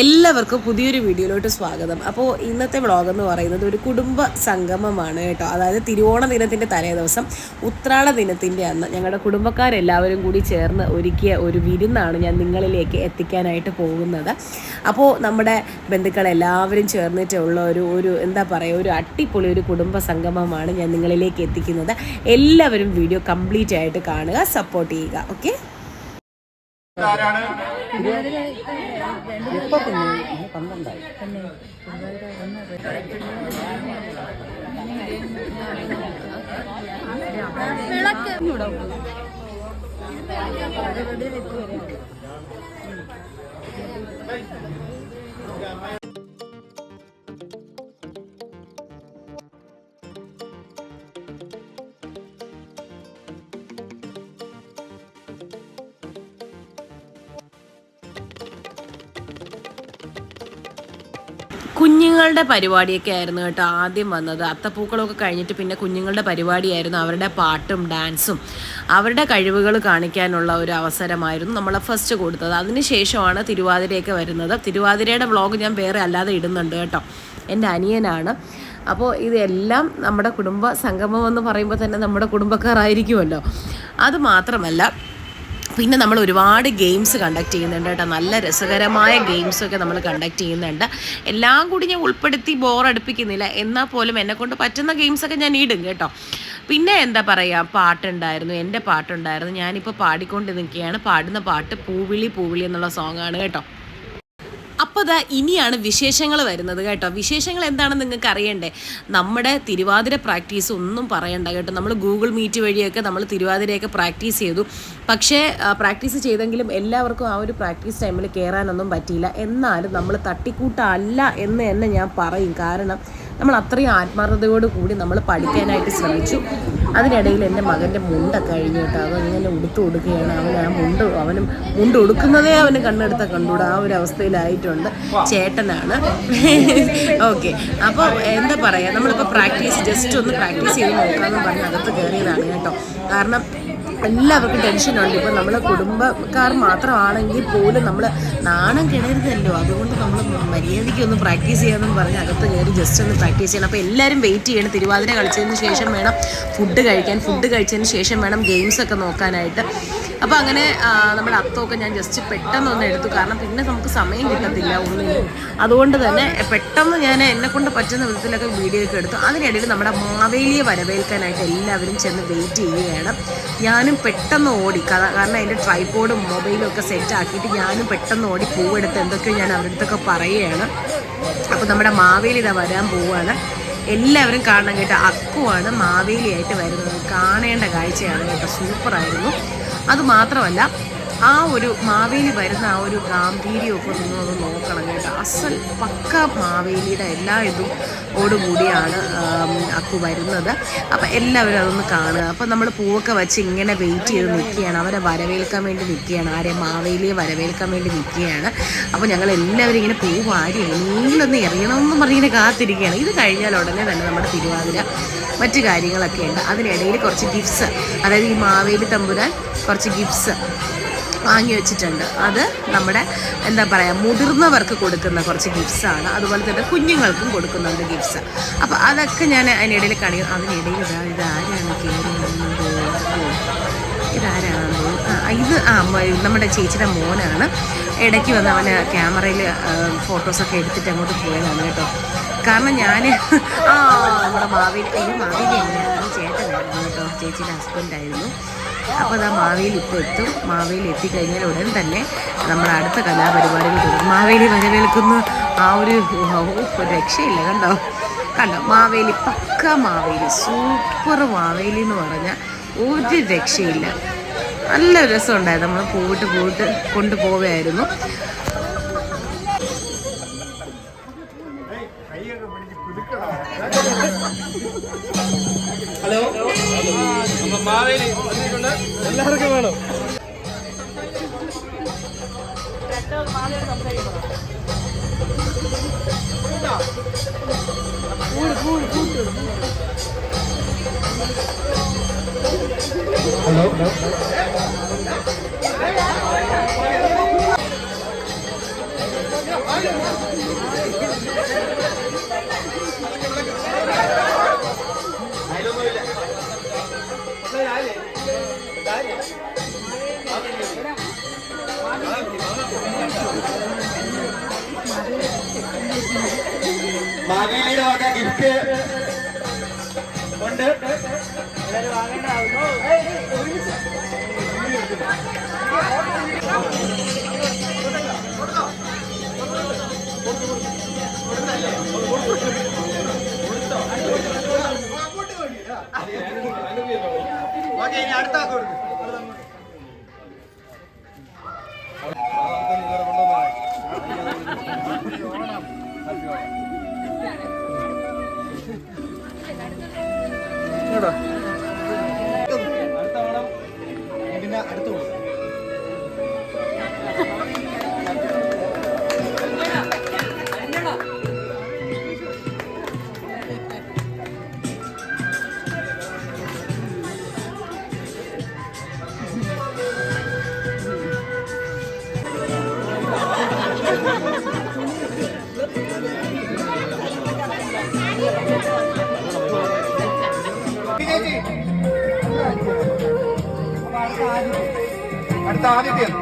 എല്ലാവർക്കും പുതിയൊരു വീഡിയോയിലോട്ട് സ്വാഗതം. അപ്പോൾ ഇന്നത്തെ വ്ളോഗ് എന്ന് പറയുന്നത് ഒരു കുടുംബ സംഗമമാണ് കേട്ടോ. അതായത് തിരുവോണ ദിനത്തിന്റെ തലേ ദിവസം ഉത്രാള ദിനത്തിന്റെ അന്ന് ഞങ്ങളുടെ കുടുംബക്കാരെല്ലാവരും കൂടി ചേർന്ന് ഒരുക്കിയ ഒരു വിരുന്നാണ് ഞാൻ നിങ്ങളിലേക്ക് എത്തിക്കാനായിട്ട് പോകുന്നത്. അപ്പോൾ നമ്മുടെ ബന്ധുക്കളെല്ലാവരും ചേർന്നിട്ടുള്ള ഒരു ഒരു എന്താ പറയുക ഒരു അട്ടിപ്പൊളി ഒരു കുടുംബ സംഗമമാണ് ഞാൻ നിങ്ങളിലേക്ക് എത്തിക്കുന്നത്. എല്ലാവരും വീഡിയോ കംപ്ലീറ്റ് ആയിട്ട് കാണുക സപ്പോർട്ട് ചെയ്യുക. ഓക്കെ? ഇപ്പൊ പിന്നെ പന്ത്രണ്ടായി വിളക്ക് ഇവിടെ കുഞ്ഞുങ്ങളുടെ പരിപാടിയൊക്കെ ആയിരുന്നു കേട്ടോ ആദ്യം വന്നത്. അത്തപ്പൂക്കളൊക്കെ കഴിഞ്ഞിട്ട് പിന്നെ കുഞ്ഞുങ്ങളുടെ പരിപാടിയായിരുന്നു അവരുടെ പാട്ടും ഡാൻസും. അവരുടെ കഴിവുകൾ കാണിക്കാനുള്ള ഒരു അവസരമായിരുന്നു നമ്മൾ ഫസ്റ്റ് കൊടുത്തത്. അതിനുശേഷമാണ് തിരുവാതിരയൊക്കെ വരുന്നത്. തിരുവാതിരയുടെ വ്ളോഗ് ഞാൻ വേറെ അല്ലാതെ ഇടുന്നുണ്ട് കേട്ടോ. എന്റെ അനിയനാണ്. അപ്പോൾ ഇതെല്ലാം നമ്മുടെ കുടുംബ സംഗമം എന്ന് പറയുമ്പോൾ തന്നെ നമ്മുടെ കുടുംബക്കാരായിരിക്കുമല്ലോ. അത് മാത്രമല്ല പിന്നെ നമ്മൾ ഒരുപാട് ഗെയിംസ് കണ്ടക്ട് ചെയ്യുന്നുണ്ട് കേട്ടോ. നല്ല രസകരമായ ഗെയിംസൊക്കെ നമ്മൾ കണ്ടക്ട് ചെയ്യുന്നുണ്ട്. എല്ലാം കൂടി ഞാൻ ഉൾപ്പെടുത്തി ബോറടുപ്പിക്കുന്നില്ല എന്നാൽ പോലും എന്നെ കൊണ്ട് പറ്റുന്ന ഗെയിംസൊക്കെ ഞാൻ ഇടും കേട്ടോ. പിന്നെ എന്താ പറയുക പാട്ടുണ്ടായിരുന്നു. എന്റെ പാട്ടുണ്ടായിരുന്നു. ഞാനിപ്പോൾ പാടിക്കൊണ്ട് നിൽക്കുകയാണ് പാടുന്ന പാട്ട് പൂവിളി പൂവിളി എന്നുള്ള സോങ്ങാണ് കേട്ടോ. അപ്പോൾ ദാ ഇനിയാണ് വിശേഷങ്ങൾ വരുന്നത് കേട്ടോ. വിശേഷങ്ങൾ എന്താണെന്ന് നിങ്ങൾക്ക് അറിയണ്ടേ? നമ്മുടെ തിരുവാതിര പ്രാക്ടീസ് ഒന്നും പറയണ്ട കേട്ടോ. നമ്മൾ ഗൂഗിൾ മീറ്റ് വഴിയൊക്കെ നമ്മൾ തിരുവാതിരയൊക്കെ പ്രാക്ടീസ് ചെയ്തു. പക്ഷേ പ്രാക്ടീസ് ചെയ്തെങ്കിലും എല്ലാവർക്കും ആ ഒരു പ്രാക്ടീസ് ടൈമിൽ കയറാനൊന്നും പറ്റിയില്ല. എന്നാലും നമ്മൾ തട്ടിക്കൂട്ടല്ല എന്ന് തന്നെ ഞാൻ പറയും. കാരണം നമ്മൾ അത്രയും ആത്മാർത്ഥതയോട് കൂടി നമ്മൾ പഠിക്കാനായിട്ട് ശ്രമിച്ചു. അതിനിടയിൽ എന്റെ മകന്റെ മുണ്ടൊക്കെ കഴിഞ്ഞു കേട്ടോ. അതങ്ങനെ ഉടുത്തു കൊടുക്കുകയാണ്. അവൻ ആ മുണ്ട് അവനും മുണ്ട് ഉടുക്കുന്നതേ അവന് കണ്ണെടുത്ത കണ്ടുകൂടാ. ആ ഒരു അവസ്ഥയിലായിട്ടുണ്ട്. ചേട്ടനാണ്. ഓക്കെ. അപ്പോൾ എന്താ പറയുക നമ്മളിപ്പോൾ പ്രാക്ടീസ് ജസ്റ്റ് ഒന്ന് പ്രാക്ടീസ് ചെയ്ത് നോക്കാമെന്ന് പറഞ്ഞ് അകത്ത് കയറിയതാണ് കേട്ടോ. കാരണം എല്ലാവർക്കും ടെൻഷനുണ്ട് ഇപ്പം നമ്മൾ കുടുംബക്കാർ മാത്രമാണെങ്കിൽ പോലും നമ്മൾ നാണം കിടരുതല്ലോ. അതുകൊണ്ട് നമ്മൾ മര്യാദയ്ക്ക് ഒന്ന് പ്രാക്ടീസ് ചെയ്യാമെന്ന് പറഞ്ഞ് അകത്ത് കയറി ജസ്റ്റ് ഒന്ന് പ്രാക്ടീസ് ചെയ്യണം. അപ്പോൾ എല്ലാവരും വെയിറ്റ് ചെയ്യണം. തിരുവാതിര കളിച്ചതിന് ശേഷം വേണം ഫുഡ് കഴിക്കാൻ. ഫുഡ് കഴിച്ചതിന് ശേഷം വേണം ഗെയിംസ് ഒക്കെ നോക്കാനായിട്ട്. അപ്പോൾ അങ്ങനെ നമ്മുടെ അത്തമൊക്കെ ഞാൻ ജസ്റ്റ് പെട്ടെന്ന് ഒന്ന് എടുത്തു. കാരണം പിന്നെ നമുക്ക് സമയം കിട്ടത്തില്ല ഒന്നിനും. അതുകൊണ്ട് തന്നെ പെട്ടെന്ന് ഞാൻ എന്നെ കൊണ്ട് പറ്റുന്ന വിധത്തിലൊക്കെ വീഡിയോ ഒക്കെ എടുത്തു. അതിനിടയിൽ നമ്മുടെ മാവേലിയെ വരവേൽക്കാനായിട്ട് എല്ലാവരും ചെന്ന് വെയിറ്റ് ചെയ്യുകയാണ്. ഞാനും പെട്ടെന്ന് ഓടി. കാരണം അതിന്റെ ട്രൈപോഡും മൊബൈലും ഒക്കെ സെറ്റ് ആക്കിയിട്ട് ഞാനും പെട്ടെന്ന് ഓടി പൂവെടുത്ത് എന്തൊക്കെയോ ഞാൻ അവരുടെ അടുത്തൊക്കെ പറയുകയാണ്. അപ്പോൾ നമ്മുടെ മാവേലി ഇതാ വരാൻ പോവുകയാണ്. എല്ലാവരും കാണണം കേട്ടോ. അക്കുവാണ് മാവേലിയായിട്ട് വരുന്നത്. കാണേണ്ട കാഴ്ചയാണ് കേട്ടോ. സൂപ്പറായിരുന്നു. അത് മാത്രമല്ല ആ ഒരു മാവേലി വരുന്ന ആ ഒരു ഗാംഭീര്യമൊക്കെ നിങ്ങളൊന്ന് നോക്കണം കേട്ടോ. അസൽ പക്ക മാവേലിയുടെ എല്ലാ ഇതും ഓടുകൂടിയാണ് അക്കു വരുന്നത്. അപ്പം എല്ലാവരും അതൊന്ന് കാണുക. അപ്പം നമ്മൾ പൂവൊക്കെ വെച്ച് ഇങ്ങനെ വെയിറ്റ് ചെയ്ത് നിൽക്കുകയാണ്. അവരെ വരവേൽക്കാൻ വേണ്ടി നിൽക്കുകയാണ്. ആരെ മാവേലിയെ വരവേൽക്കാൻ വേണ്ടി നിൽക്കുകയാണ്. അപ്പോൾ ഞങ്ങൾ എല്ലാവരും ഇങ്ങനെ പൂ വാരി എങ്ങനെയൊന്ന് എറിയണമെന്ന് പറഞ്ഞിങ്ങനെ കാത്തിരിക്കുകയാണ്. ഇത് കഴിഞ്ഞാൽ ഉടനെ തന്നെ നമ്മുടെ തിരുവാതിര മറ്റു കാര്യങ്ങളൊക്കെ ഉണ്ട്. അതിനിടയിൽ കുറച്ച് ഗിഫ്റ്റ്സ് അതായത് ഈ മാവേലി തമ്പുരാൻ കുറച്ച് ഗിഫ്റ്റ്സ് വാങ്ങി വെച്ചിട്ടുണ്ട്. അത് നമ്മുടെ എന്താ പറയുക മുതിർന്നവർക്ക് കൊടുക്കുന്ന കുറച്ച് ഗിഫ്റ്റ്സാണ് അതുപോലെ തന്നെ കുഞ്ഞുങ്ങൾക്കും കൊടുക്കുന്നുണ്ട് ഗിഫ്റ്റ്സ് അപ്പോൾ അതൊക്കെ ഞാൻ അതിനിടയിൽ കാണിക്കും. അതിനിടയിൽ ഇതാ ഇതാരാണ് കയറുന്നത്? ഇതാരാണ്? ഇത് ആ നമ്മുടെ ചേച്ചിയുടെ മോനാണ്. ഇടയ്ക്ക് വന്ന് അവന് ക്യാമറയിൽ ഫോട്ടോസൊക്കെ എടുത്തിട്ട് അങ്ങോട്ട് പോയതാണ് കേട്ടോ. കാരണം ഞാൻ ആ നമ്മുടെ മാവേലി അയ്യോ മാവേലി ചേട്ടനായിരുന്നു കേട്ടോ. ചേച്ചിയുടെ ഹസ്ബൻഡായിരുന്നു അപ്പോൾ അതാ മാവേലി ഇപ്പോൾ എത്തും. മാവേലി എത്തിക്കഴിഞ്ഞാൽ ഉടൻ തന്നെ നമ്മുടെ അടുത്ത കലാപരിപാടികൾ തുടങ്ങും. മാവേലി വരവേൽക്കുന്ന ആ ഒരു രക്ഷയില്ല. കണ്ടോ? കണ്ടോ? മാവേലി പക്ക മാവേലി. സൂപ്പർ മാവേലി എന്ന് പറഞ്ഞാൽ ഒരു രക്ഷയില്ല. നല്ല രസമുണ്ടായിരുന്നു. നമ്മൾ പോയിട്ട് പോയിട്ട് കൊണ്ടുപോവുകയായിരുന്നു എല്ലാവർക്കും വേണം. Hello hello. മാവേലിയുടെ വക ഗിഫ്റ്റ് ഉണ്ട് ഓക്കെ ഇനി അടുത്ത കൊടുക്ക്. ഇങ്ങോട്ടോ. അടുത്ത அடுத்த ஆதித்யன்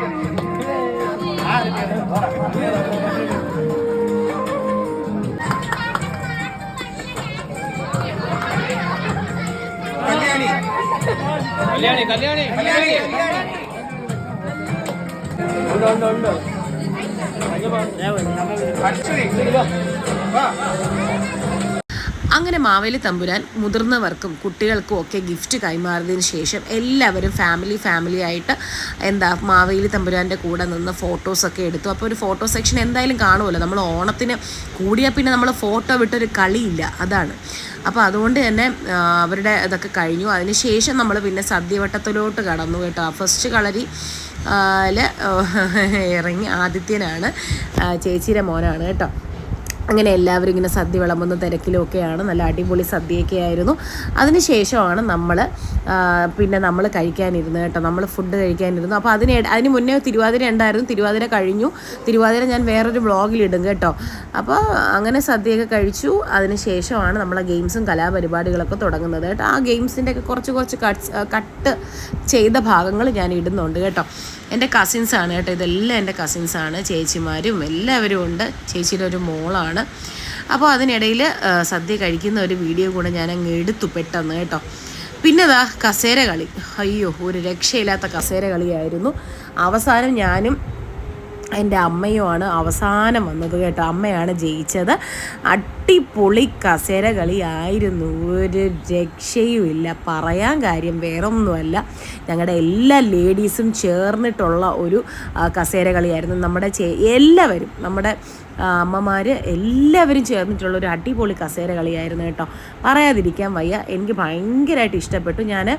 கல்யாணி கல்யாணி கல்யாணி உண்டு உண்டு உண்டு அச்சரி வா അങ്ങനെ മാവേലി തമ്പുരാൻ മുതിർന്നവർക്കും കുട്ടികൾക്കും ഒക്കെ ഗിഫ്റ്റ് കൈമാറിയതിന് ശേഷം എല്ലാവരും ഫാമിലി ഫാമിലി ആയിട്ട് എന്താ മാവേലി തമ്പുരാന്റെ കൂടെ നിന്ന് ഫോട്ടോസൊക്കെ എടുത്തു. അപ്പോൾ ഒരു ഫോട്ടോ സെക്ഷൻ എന്തായാലും കാണുമല്ലോ. നമ്മൾ ഓണത്തിന് കൂടിയാൽ പിന്നെ നമ്മൾ ഫോട്ടോ വിട്ടൊരു കളിയില്ല. അതാണ്. അപ്പോൾ അതുകൊണ്ട് തന്നെ അവരുടെ ഇതൊക്കെ കഴിഞ്ഞു. അതിന് ശേഷം നമ്മൾ പിന്നെ സദ്യവട്ടത്തിലോട്ട് കടന്നു കേട്ടോ. ഫസ്റ്റ് കളരി ഇറങ്ങി ആദിത്യനാണ് ചേച്ചിയുടെ മോനാണ് കേട്ടോ. അങ്ങനെ എല്ലാവരും ഇങ്ങനെ സദ്യ വിളമ്പുന്ന തിരക്കിലൊക്കെയാണ്. നല്ല അടിപൊളി സദ്യയൊക്കെ ആയിരുന്നു. അതിനുശേഷമാണ് നമ്മൾ പിന്നെ നമ്മൾ കഴിക്കാനിരുന്നത് കേട്ടോ. നമ്മൾ ഫുഡ് കഴിക്കാനിരുന്നു. അപ്പോൾ അതിന് ഇട- അതിന് മുന്നേ തിരുവാതിര ഉണ്ടായിരുന്നു. തിരുവാതിര കഴിഞ്ഞു. തിരുവാതിര ഞാൻ വേറൊരു വ്ളോഗിലിടും കേട്ടോ. അപ്പോൾ അങ്ങനെ സദ്യയൊക്കെ കഴിച്ചു. അതിന് ശേഷമാണ് നമ്മളെ ഗെയിംസും കലാപരിപാടികളൊക്കെ തുടങ്ങുന്നത് കേട്ടോ. ആ ഗെയിംസിന്റെ ഒക്കെ കുറച്ച് കുറച്ച് കട്ട്സ് കട്ട് ചെയ്ത ഭാഗങ്ങൾ ഞാൻ ഇടുന്നുണ്ട് കേട്ടോ. എന്റെ കസിൻസാണ് കേട്ടോ. ഇതെല്ലാം എന്റെ കസിൻസാണ് ചേച്ചിമാരും എല്ലാവരും ഉണ്ട്. ചേച്ചിയുടെ ഒരു മോളാണ്. അപ്പോൾ അതിനിടയിൽ സദ്യ കഴിക്കുന്ന ഒരു വീഡിയോ കൂടെ ഞാൻ അങ്ങ് എടുത്തു പെട്ടെന്ന് കേട്ടോ. പിന്നെതാ കസേര കളി. അയ്യോ ഒരു രക്ഷയില്ലാത്ത കസേര കളിയായിരുന്നു. അവസാനം ഞാനും എന്റെ അമ്മയുമാണ് അവസാനം വന്നത് കേട്ടോ. അമ്മയാണ് ജയിച്ചത്. അടിപൊളി കസേര കളിയായിരുന്നു ഒരു രക്ഷയുമില്ല. പറയാൻ കാര്യം വേറൊന്നുമല്ല. ഞങ്ങളുടെ എല്ലാ ലേഡീസും ചേർന്നിട്ടുള്ള ഒരു കസേര കളിയായിരുന്നു നമ്മുടെ എല്ലാവരും. നമ്മുടെ അമ്മമാർ എല്ലാവരും ചേർന്നിട്ടുള്ള ഒരു അടിപൊളി കസേര കളിയായിരുന്നു കേട്ടോ. പറയാതിരിക്കാൻ വയ്യ. എനിക്ക് ഭയങ്കരമായിട്ട് ഇഷ്ടപ്പെട്ടു. ഞാൻ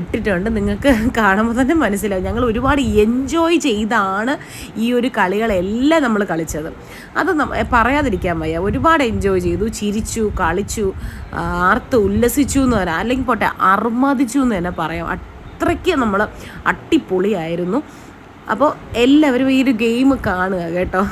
ഇട്ടിട്ടുണ്ട്. നിങ്ങൾക്ക് കാണുമ്പോൾ തന്നെ മനസ്സിലാവും. ഞങ്ങൾ ഒരുപാട് എൻജോയ് ചെയ്താണ് ഈ ഒരു കളികളെല്ലാം നമ്മൾ കളിച്ചത്. അത് പറയാതിരിക്കാൻ വയ്യ. ഒരുപാട് എൻജോയ് ചെയ്തു ചിരിച്ചു കളിച്ചു ആർത്ത് ഉല്ലസിച്ചു എന്ന് പറയാം. അല്ലെങ്കിൽ പോട്ടെ അർമാദിച്ചു എന്ന് തന്നെ പറയാം. അത്രയ്ക്ക് നമ്മൾ അട്ടിപ്പൊളിയായിരുന്നു അപ്പോൾ എല്ലാവരും ഈ ഒരു ഗെയിം കാണുക കേട്ടോ.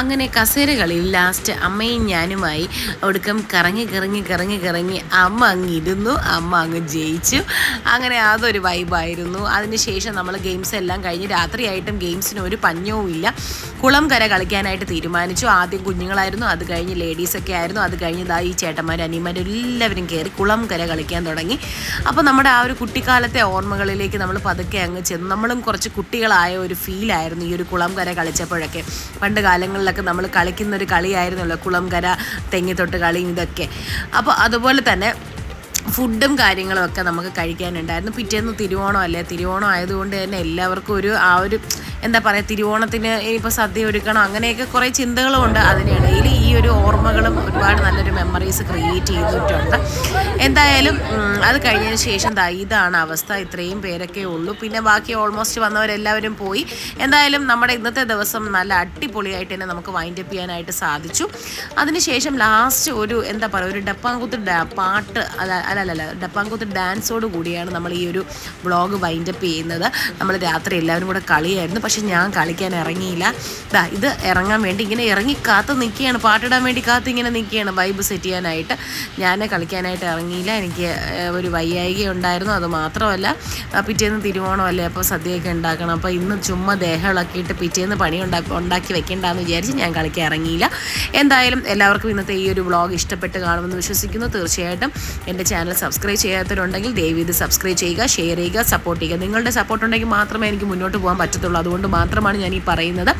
അങ്ങനെ കസേരകളിൽ ലാസ്റ്റ് അമ്മയും ഞാനുമായി ഒടുക്കം കറങ്ങി കറങ്ങി കറങ്ങി കറങ്ങി അമ്മ അങ്ങ് ഇരുന്നു അമ്മ അങ്ങ് ജയിച്ചു. അങ്ങനെ അതൊരു വൈബായിരുന്നു അതിനുശേഷം നമ്മൾ ഗെയിംസ് എല്ലാം കഴിഞ്ഞ് രാത്രിയായിട്ടും ഗെയിംസിന് ഒരു പഞ്ഞവും ഇല്ല. കുളം കര കളിക്കാനായിട്ട് തീരുമാനിച്ചു. ആദ്യം കുഞ്ഞുങ്ങളായിരുന്നു അത് കഴിഞ്ഞ് ലേഡീസൊക്കെ ആയിരുന്നു. അത് കഴിഞ്ഞ് ഇതാ ഈ ചേട്ടന്മാർ അനിയന്മാരും എല്ലാവരും കയറി കുളം കര കളിക്കാൻ തുടങ്ങി. അപ്പോൾ നമ്മുടെ ആ ഒരു കുട്ടിക്കാലത്തെ ഓർമ്മകളിലേക്ക് നമ്മൾ പതുക്കെ അങ്ങ് ചെന്ന്. നമ്മളും കുറച്ച് കുട്ടികളായ ഒരു ഫീലായിരുന്നു ഈ ഒരു കുളം കര കളിച്ചപ്പോഴൊക്കെ. പണ്ട് കാലങ്ങളിലൊക്കെ നമ്മൾ കളിക്കുന്ന ഒരു കളിയായിരുന്നല്ലോ. കുളംകര തെങ്ങിത്തൊട്ട് കളി ഇതൊക്കെ. അപ്പോൾ അതുപോലെ തന്നെ ഫുഡും കാര്യങ്ങളും ഒക്കെ നമുക്ക് കഴിക്കാനുണ്ടായിരുന്നു. പിറ്റേന്ന് തിരുവോണം അല്ലേ? തിരുവോണം ആയതുകൊണ്ട് തന്നെ എല്ലാവർക്കും ഒരു ആ ഒരു എന്താ പറയുക തിരുവോണത്തിന് ഇനിയിപ്പോൾ സദ്യ ഒരുക്കണം അങ്ങനെയൊക്കെ കുറേ ചിന്തകളും ഉണ്ട് അതിനിടയിൽ ഈ ഒരു ഓർമ്മകളും ഒരുപാട് നല്ലൊരു മെമ്മറീസ് ക്രിയേറ്റ് ചെയ്തിട്ടുണ്ട്. എന്തായാലും അത് കഴിഞ്ഞതിന് ശേഷം ഇതാണ് അവസ്ഥ. ഇത്രയും പേരൊക്കെ ഉള്ളൂ. പിന്നെ ബാക്കി ഓൾമോസ്റ്റ് വന്നവരെല്ലാവരും പോയി. എന്തായാലും നമ്മുടെ ഇന്നത്തെ ദിവസം നല്ല അടിപൊളിയായിട്ട് തന്നെ നമുക്ക് വൈൻഡ് അപ്പ് ചെയ്യാനായിട്ട് സാധിച്ചു. അതിനുശേഷം ലാസ്റ്റ് ഒരു എന്താ പറയുക ഒരു ഡപ്പാങ്കുത്ത് പാട്ട് അല്ല അല്ലല്ല ഡപ്പാങ്കുത്ത് ഡാൻസോട് കൂടിയാണ് നമ്മൾ ഈ ഒരു വ്ളോഗ് വൈൻഡ് അപ്പ് ചെയ്യുന്നത്. നമ്മൾ രാത്രി എല്ലാവരും കൂടെ കളിയായിരുന്നു. പക്ഷെ ഞാൻ കളിക്കാൻ ഇറങ്ങിയില്ല. ദാ ഇത് ഇറങ്ങാൻ വേണ്ടി ഇങ്ങനെ ഇറങ്ങി കാത്ത് നിൽക്കുകയാണ്. പാട്ടിടാൻ വേണ്ടി കാത്ത് ഇങ്ങനെ നിൽക്കുകയാണ്. വൈബ് സെറ്റ് ചെയ്യാനായിട്ട്. ഞാൻ കളിക്കാനായിട്ട് ഇറങ്ങിയില്ല. എനിക്ക് ഒരു വയ്യായിക ഉണ്ടായിരുന്നു. അത് മാത്രമല്ല പിറ്റേന്ന് തിരുവോണമല്ലേ? അപ്പോൾ സദ്യയൊക്കെ ഉണ്ടാക്കണം. അപ്പോൾ ഇന്ന് ചുമ്മാ ദേഹമിളക്കിയിട്ട് പിറ്റേന്ന് പണി ഉണ്ടാക്കി ഉണ്ടാക്കി വെക്കേണ്ടെന്ന് വിചാരിച്ച് ഞാൻ കളിക്കാൻ ഇറങ്ങിയില്ല. എന്തായാലും എല്ലാവർക്കും ഇന്നത്തെ ഈ ഒരു വ്ളോഗ് ഇഷ്ടപ്പെട്ട് കാണുമെന്ന് വിശ്വസിക്കുന്നു. തീർച്ചയായിട്ടും എന്റെ ചാനൽ സബ്സ്ക്രൈബ് ചെയ്യാത്തവരുണ്ടെങ്കിൽ ദയവ് ഇത് സബ്സ്ക്രൈബ് ചെയ്യുക ഷെയർ ചെയ്യുക സപ്പോർട്ട് ചെയ്യുക. നിങ്ങളുടെ സപ്പോർട്ട് ഉണ്ടെങ്കിൽ മാത്രമേ എനിക്ക് മുന്നോട്ട് പോകാൻ പറ്റത്തുള്ളൂ. അതുകൊണ്ട് മാത്രമാണ് ഞാൻ ഈ പറയുന്നത്.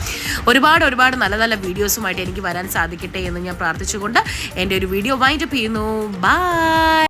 ഒരുപാട് ഒരുപാട് നല്ല നല്ല വീഡിയോസുമായിട്ട് എനിക്ക് വരാൻ സാധിക്കട്ടെ എന്ന് ഞാൻ പ്രാർത്ഥിച്ചുകൊണ്ട് എന്റെ ഒരു വീഡിയോ വൈൻഡപ്പ് ചെയ്യുന്നു. ബൈ